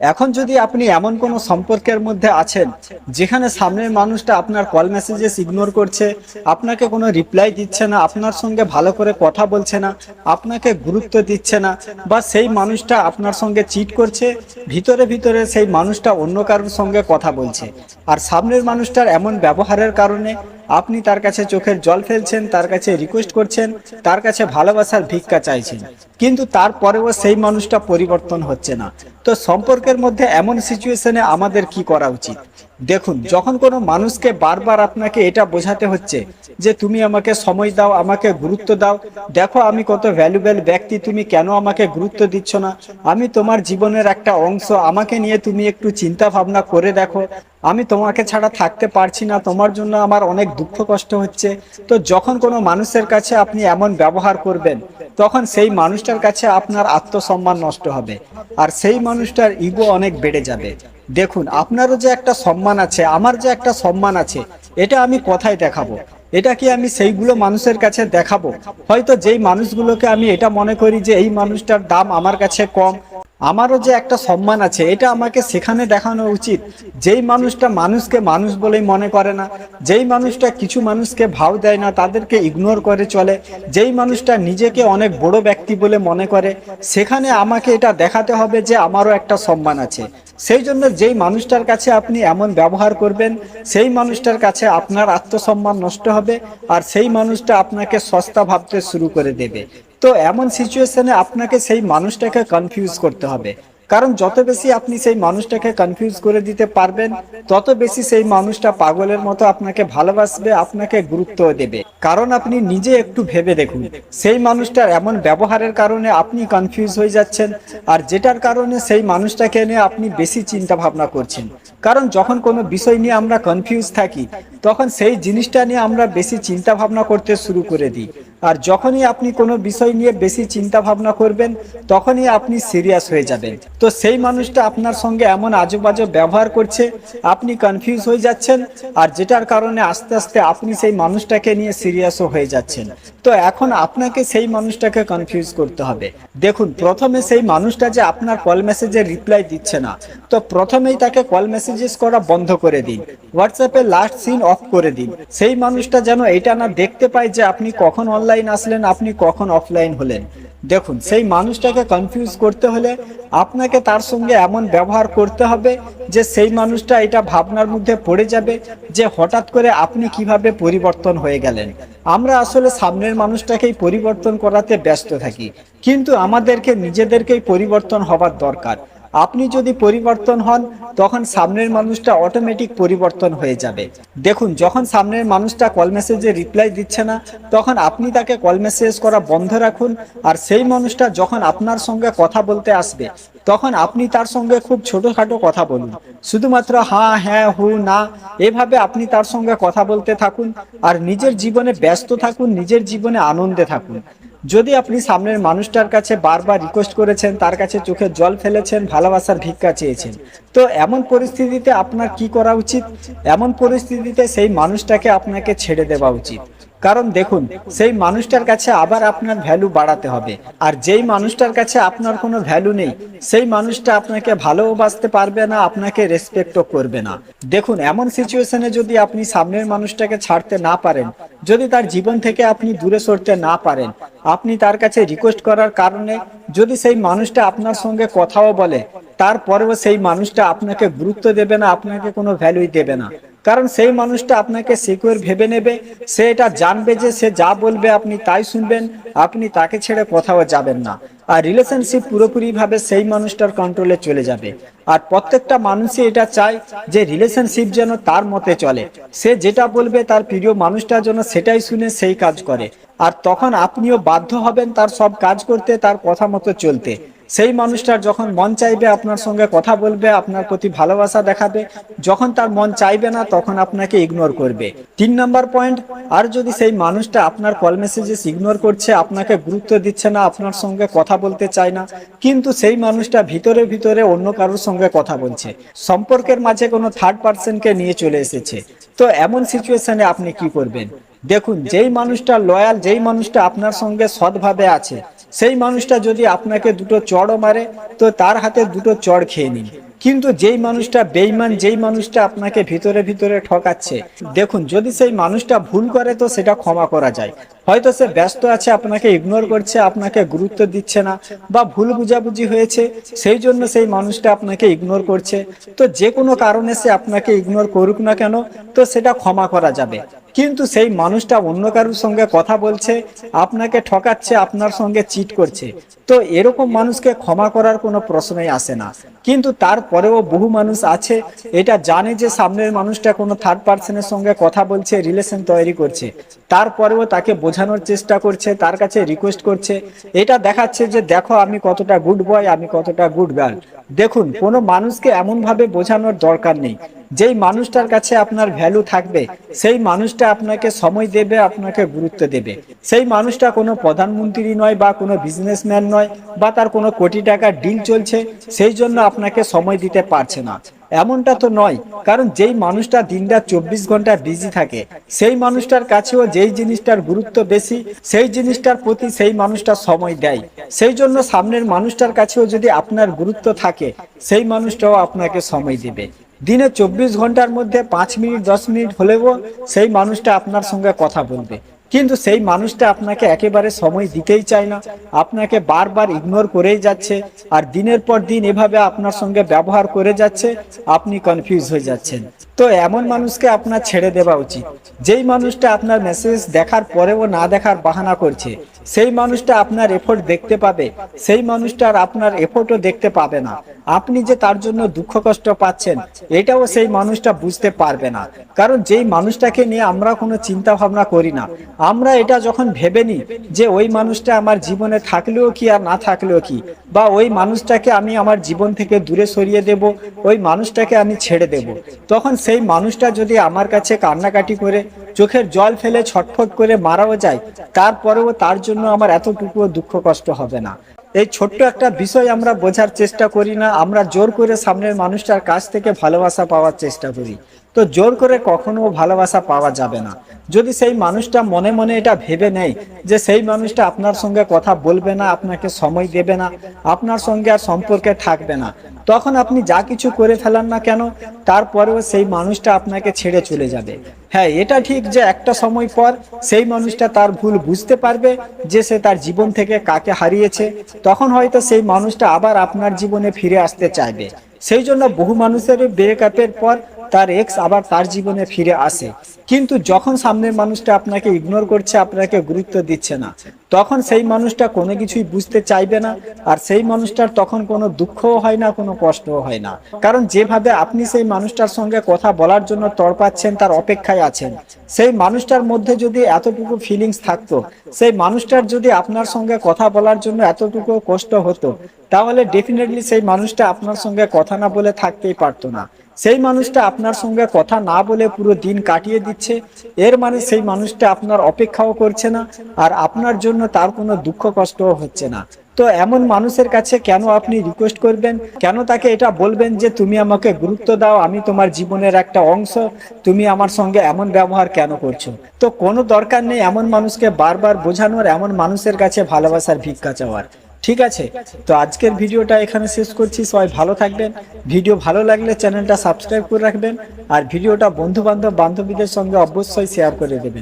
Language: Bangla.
এখন যদি আপনি এমন কোনো সম্পর্কের মধ্যে আছেন যেখানে সামনের মানুষটা আপনার কল মেসেজেস ইগনোর করছে, আপনাকে কোনো রিপ্লাই দিচ্ছে না, আপনার সঙ্গে ভালো করে কথা বলছে না, আপনাকে গুরুত্ব দিচ্ছে না, বা সেই মানুষটা আপনার সঙ্গে চিট করছে, ভিতরে ভিতরে সেই মানুষটা অন্য কারোর সঙ্গে কথা বলছে। আর সামনের মানুষটার এমন ব্যবহারের কারণে আপনি তার কাছে চোখের জল ফেলছেন, তার কাছে রিকোয়েস্ট করছেন, তার কাছে ভালোবাসার ভিক্ষা চাইছেন। কিন্তু তারপরেও সেই মানুষটা পরিবর্তন হচ্ছে না। তো সম্পর্কের মধ্যে এমন সিচুয়েশনে আমাদের কি করা উচিত? দেখুন, যখন কোনো মানুষকে বারবার আপনাকে এটা বোঝাতে হচ্ছে যে তুমি আমাকে সময় দাও, আমাকে গুরুত্ব দাও, দেখো আমি কত ভ্যালুবেল ব্যক্তি, তুমি কেন আমাকে গুরুত্ব দিচ্ছ না? আমি তোমার জীবনের একটা অংশ, আমাকে নিয়ে তুমি একটু চিন্তা ভাবনা করে দেখো। আমি তোমাকে ছাড়া থাকতে পারছি না, তোমার জন্য আমার অনেক দুঃখ কষ্ট হচ্ছে। তো যখন কোনো মানুষের কাছে আপনি এমন ব্যবহার করবেন তখন সেই মানুষটার কাছে আপনার আত্মসম্মান নষ্ট হবে। আর সেই মানুষটার ইগো অনেক বেড়ে যাবে। দেখুন, আপনারও যে একটা সম্মান আছে, আমার যে একটা সম্মান আছে, এটা আমি কথায় দেখাবো? এটা কি আমি সেইগুলো মানুষের কাছে দেখাবো? হয়তো যেই মানুষগুলোকে আমি এটা মনে করি যে এই মানুষটার দাম আমার কাছে কম আমারও যে একটা সম্মান আছে, এটা আমাকে সেখানে দেখানো উচিত। যেই মানুষটা মানুষকে মানুষ বলেই মনে করে না, যেই মানুষটা কিছু মানুষকে ভাও দেয় না, তাদেরকে ইগনোর করে চলে, যেই মানুষটা নিজেকে অনেক বড় ব্যক্তি বলে মনে করে, সেখানে আমাকে এটা দেখাতে হবে যে আমারও একটা সম্মান আছে। সেই জন্য যেই মানুষটার কাছে আপনি এমন ব্যবহার করবেন, সেই মানুষটার কাছে আপনার আত্মসম্মান নষ্ট হবে, আর সেই মানুষটা আপনাকে সস্তা ভাবতে শুরু করে দেবে। তো এমন সিচুয়েশনে আপনাকে সেই মানুষটাকে কনফিউজ করতে হবে। কারণ যত বেশি আপনি সেই মানুষটাকে কনফিউজ করে দিতে পারবেন, তত বেশি সেই মানুষটা পাগলের মতো আপনাকে ভালোবাসবে, আপনাকে গুরুত্ব দেবে। কারণ আপনি নিজে একটু ভেবে দেখুন, সেই মানুষটার এমন ব্যবহারের কারণে আপনি কনফিউজ হয়ে যাচ্ছেন, আর যেটার কারণে সেই মানুষটাকে নিয়ে আপনি বেশি চিন্তা ভাবনা করছেন। কারণ যখন কোনো বিষয় নিয়ে আমরা কনফিউজ থাকি, তখন সেই জিনিসটা নিয়ে আমরা বেশি চিন্তা ভাবনা করতে শুরু করে দিই। আর যখনই আপনি কোনো বিষয় নিয়ে বেশি চিন্তা ভাবনা করবেন, তখনই আপনি সিরিয়াস হয়ে যাবেন। তো সেই মানুষটা আপনার সঙ্গে এমন আজেবাজে ব্যবহার করছে, আপনি কনফিউজ হয়ে যাচ্ছেন, আর যেটার কারণে আস্তে আস্তে আপনি সেই মানুষটাকে নিয়ে সিরিয়াসও হয়ে যাচ্ছেন। তো এখন আপনাকে সেই মানুষটাকে কনফিউজ করতে হবে। দেখুন, প্রথমে সেই মানুষটা যে আপনার কল মেসেজের রিপ্লাই দিচ্ছে না, তো প্রথমেই তাকে কল মেসেজেস করা বন্ধ করে দিন। হোয়াটসঅ্যাপে লাস্ট সিন অফ করে দিন। সেই মানুষটা যেন এটা না দেখতে পায় যে আপনি কখন অনলাইন আসলেন, আপনি কখন অফলাইন হলেন? দেখুন, সেই মানুষটাকে কনফিউজ করতে হলে আপনাকে তার সঙ্গে এমন ব্যবহার করতে হবে যে সেই মানুষটা এটা ভাবনার মধ্যে পড়ে যাবে যে হঠাৎ করে আপনি কীভাবে পরিবর্তন হয়ে গেলেন। আমরা আসলে সামনের মানুষটাকেই পরিবর্তন করাতে ব্যস্ত থাকি, কিন্তু আমাদেরকে নিজেদেরকেই পরিবর্তন হবার দরকার। আপনি যদি পরিবর্তন হন, তখন সামনের মানুষটা অটোমেটিক পরিবর্তন হয়ে যাবে। দেখুন, যখন সামনের মানুষটা কল মেসেজে রিপ্লাই দিচ্ছে না, তখন আপনি তাকে কল মেসেজ করা বন্ধ রাখুন, আর সেই মানুষটা যখন আপনার সঙ্গে কথা বলতে আসবে, তখন আপনি তার সঙ্গে খুব ছোটখাটো কথা বলুন। শুধুমাত্র হ্যাঁ হ্যাঁ হু, না, এভাবে আপনি তার সঙ্গে কথা বলতে থাকুন, আর নিজের জীবনে ব্যস্ত থাকুন, নিজের জীবনে আনন্দে থাকুন। যদি আপনি সামনের মানুষটার কাছে বারবার রিকোয়েস্ট করেছেন, তার কাছে চোখে জল ফেলেছেন, ভালোবাসার ভিক্ষা চেয়েছেন, তো এমন পরিস্থিতিতে আপনার কি করা উচিত? এমন পরিস্থিতিতে সেই মানুষটাকে আপনাকে ছেড়ে দেওয়া উচিত। কারণ দেখুন, সেই মানুষটার কাছে আবার আপনার ভ্যালু বাড়াতে হবে। আর যেই মানুষটার কাছে আপনার কোনো ভ্যালু নেই, সেই মানুষটা আপনাকে ভালোবাসতে পারবে না, আপনাকে রেসপেক্টও করবে না। দেখুন, এমন সিচুয়েশনে যদি আপনি সামনের মানুষটাকে ছাড়তে না পারেন, যদি তার জীবন থেকে আপনি দূরে সরতে না পারেন, আপনি তার কাছে রিকোয়েস্ট করার কারণে যদি সেই মানুষটা আপনার সঙ্গে কথাও বলে, তারপরেও সেই মানুষটা আপনাকে গুরুত্ব দেবে না, আপনাকে কোনো ভ্যালুই দেবে না। কারণ সেই মানুষটা আপনাকে সিকিউর ভেবে নেবে, সে এটা জানবে যে সে যা বলবে আপনি তাই শুনবেন, আপনি তাকে ছেড়ে কোথাও যাবেন না। আর রিলেশনশিপ পুরোপুরি ভাবে সেই মানুষটার কন্ট্রোলে চলে যাবে। আর প্রত্যেকটা মানুষই এটা চায় যে রিলেশনশিপ যেন তার মতে চলে। সে যেটা বলবে তার প্রিয় মানুষটা যেন সেটাই শুনে সেই কাজ করে। আর তখন আপনিও বাধ্য হবেন তার সব কাজ করতে, তার কথা মতো চলতে। সেই মানুষটার যখন মন চাইবে আপনার সঙ্গে কথা বলবে, আপনার প্রতি ভালোবাসা দেখাবে, যখন তার মন চাইবে না, তখন আপনাকে ইগনোর করবে। তিন নম্বর পয়েন্ট আর যদি সেই মানুষটা আপনার কল মেসেজেস ইগনোর করছে, আপনাকে গুরুত্ব দিচ্ছে না, আপনার সঙ্গে কথা বলতে চায় না, কিন্তু সেই মানুষটা ভিতরে ভিতরে অন্য কারোর সঙ্গে কথা বলছে, সম্পর্কের মাঝে কোনো থার্ড পার্সনকে নিয়ে চলে এসেছে, তো এমন সিচুয়েশনে আপনি কি করবেন? দেখুন, যেই মানুষটা লয়াল যেই মানুষটা আপনার সঙ্গে সৎভাবে আছে সেই মানুষটা যদি আপনাকে দুটো চড়ও মারে, তো তার হাতে দুটো চড় খেয়ে নিন। কিন্তু যেই মানুষটা বেইমান যেই মানুষটা আপনাকে ভিতরে ভিতরে ঠকাচ্ছে, দেখুন, যদি সেই মানুষটা ভুল করে, তো সেটা ক্ষমা করা যায়। হয়তো সে ব্যস্ত আছে, আপনাকে ইগনোর করছে, আপনাকে গুরুত্ব দিচ্ছে না, বা ভুল বুঝাবুঝি হয়েছে, সেই জন্য সেই মানুষটা আপনাকে ইগনোর করছে। তো যে কোনো কারণে সে আপনাকে ইগনোর করুক না কেন, তো সেটা ক্ষমা করা যাবে। কিন্তু সেই মানুষটা অন্য কারোর সঙ্গে কথা বলছে, আপনাকে ঠকাচ্ছে, আপনার সঙ্গে চিট করছে। তো এরকম মানুষকে ক্ষমা করার কোনো প্রশ্নই আসে না। কিন্তু তারপরেও বহু মানুষ আছে, এটা জানে যে সামনের মানুষটা কোনো থার্ড পার্সনের সঙ্গে কথা বলছে রিলেশন তৈরি করছে। তারপরেও তাকে বোঝানোর চেষ্টা করছে, তার কাছে রিকোয়েস্ট করছে। এটা দেখাচ্ছে যে দেখো আমি কতটা গুড বয় আমি কতটা গুড গার্ল দেখুন, কোনো মানুষকে এমনভাবে বোঝানোর দরকার নেই। যেই মানুষটার কাছে আপনার ভ্যালু থাকবে, সেই মানুষটা আপনাকে সময় দেবে, আপনাকে গুরুত্ব দেবে। সেই মানুষটা কোনো প্রধানমন্ত্রী নয় বা কোনো বিজনেসম্যান নয় বা তার কোনো কোটি টাকার ডিল চলছে, সেই জন্য আপনাকে সময় দিতে পারছে না। এমনটা তো নয়। কারণ যেই মানুষটা দিনরাত চব্বিশ ঘণ্টা বিজি থাকে, সেই মানুষটার কাছেও যেই জিনিসটার গুরুত্ব বেশি, সেই জিনিসটার প্রতি সেই মানুষটা সময় দেয়। সেই জন্য সামনের মানুষটার কাছেও যদি আপনার গুরুত্ব থাকে, সেই মানুষটাও আপনাকে সময় দেবে। দিনে চব্বিশ ঘণ্টার মধ্যে পাঁচ মিনিট, দশ মিনিট হলেও সেই মানুষটা আপনার সঙ্গে কথা বলবে। কিন্তু সেই মানুষটা আপনাকে একেবারে সময় দিতেই চায় না। আপনাকে বারবার ইগনোর করেই যাচ্ছে আর দিনের পর দিন এভাবে আপনার সঙ্গে ব্যবহার করে যাচ্ছে, আপনি কনফিউজ হয়ে যাচ্ছেন। তো এমন মানুষকে আপনার ছেড়ে দেওয়া উচিত। যেই মানুষটা আপনার মেসেজ দেখার পরেও না দেখার বাহানা করছে, সেই মানুষটা আপনার এফোর্ট দেখতে পাবে, সেই মানুষটা আর আপনার এফোর্টও দেখতে পাবে না। আপনি যে তার জন্য দুঃখ কষ্ট পাচ্ছেন, এটাও সেই মানুষটা বুঝতে পারবে না। কারণ যেই মানুষটাকে নিয়ে আমরা কোনো চিন্তা ভাবনা করি না, আমরা এটা যখন ভেবে নিই যে ওই মানুষটা আমার জীবনে থাকলেও কি আর না থাকলেও কি, বা ওই মানুষটাকে আমি আমার জীবন থেকে দূরে সরিয়ে দেব, ওই মানুষটাকে আমি ছেড়ে দেব, তখন সেই মানুষটা যদি আমার কাছে কান্নাকাটি করে, চোখের জল ফেলে ছটফট করে মারাও যায়, তারপরেও তার জন্য আমার এতটুকুও দুঃখ কষ্ট হবে না। এই ছোট্ট একটা বিষয় আমরা বোঝার চেষ্টা করি না, আমরা জোর করে সামনের মানুষটার কাছ থেকে ভালোবাসা পাওয়ার চেষ্টা করি। তো জোর করে কখনো ভালোবাসা পাওয়া যাবে না। যদি সেই মানুষটা মনে মনে এটা ভেবে নেয় যে সেই মানুষটা আপনার সঙ্গে কথা বলবে না, আপনাকে সময় দেবে না, আপনার সঙ্গে আর সম্পর্কে থাকবে না, তখন আপনি যা কিছু করে ফেলান না কেন, তারপরেও সেই মানুষটা আপনাকে ছেড়ে চলে যাবে। হ্যাঁ এটা ঠিক যে একটা সময় পর সেই মানুষটা তার ভুল বুঝতে পারবে যে সে তার জীবন থেকে কাকে হারিয়েছে, তখন হয়তো সেই মানুষটা আবার আপনার জীবনে ফিরে আসতে চাইবে। সেই জন্য বহু মানুষের ব্রেকআপের পর তার এক্স আবার তার জীবনে ফিরে আসে। কিন্তু যখন সামনের মানুষটা আপনাকে ইগনোর করছে, আপনাকে গুরুত্ব দিচ্ছে না। তখন সেই মানুষটা কোনো কিছুই বুঝতে চাইবে না, আর সেই মানুষটার তখন কোনো দুঃখও হয় না, কোনো কষ্টও হয় না। কারণ যেভাবে আপনি সেই মানুষটার সঙ্গে কথা বলার জন্য তড়পাচ্ছেন তার অপেক্ষায় আছেন। সেই মানুষটার মধ্যে যদি এতটুকু ফিলিংস থাকতো, সেই মানুষটার যদি আপনার সঙ্গে কথা বলার জন্য এতটুকু কষ্ট হতো, তাহলে ডেফিনেটলি সেই মানুষটা আপনার সঙ্গে কথা না বলে থাকতেই পারতো না। সেই মানুষটা আপনার সঙ্গে কথা না বলে পুরো দিন কাটিয়ে দিচ্ছে। এর মানে সেই মানুষটা আপনার অপেক্ষাও করছে না আর আপনার জন্য তার কোনো দুঃখ কষ্টও হচ্ছে না। তো এমন মানুষের কাছে কেন আপনি রিকোয়েস্ট করবেন? কেন তাকে এটা বলবেন যে, তুমি আমাকে গুরুত্ব দাও, আমি তোমার জীবনের একটা অংশ, তুমি আমার সঙ্গে এমন ব্যবহার কেন করছ? তো কোনো দরকার নেই এমন মানুষকে বারবার বোঝানোর, এমন মানুষের কাছে ভালোবাসার ভিক্ষা চাওয়ার। ঠিক আছে? তো আজকের ভিডিওটা এখানে শেষ করছি। সবাই ভালো থাকবেন। ভিডিও ভালো লাগলে চ্যানেলটা সাবস্ক্রাইব করে রাখবেন। আর ভিডিওটা বন্ধু বান্ধব বান্ধবীদের সঙ্গে অবশ্যই শেয়ার করে দেবেন।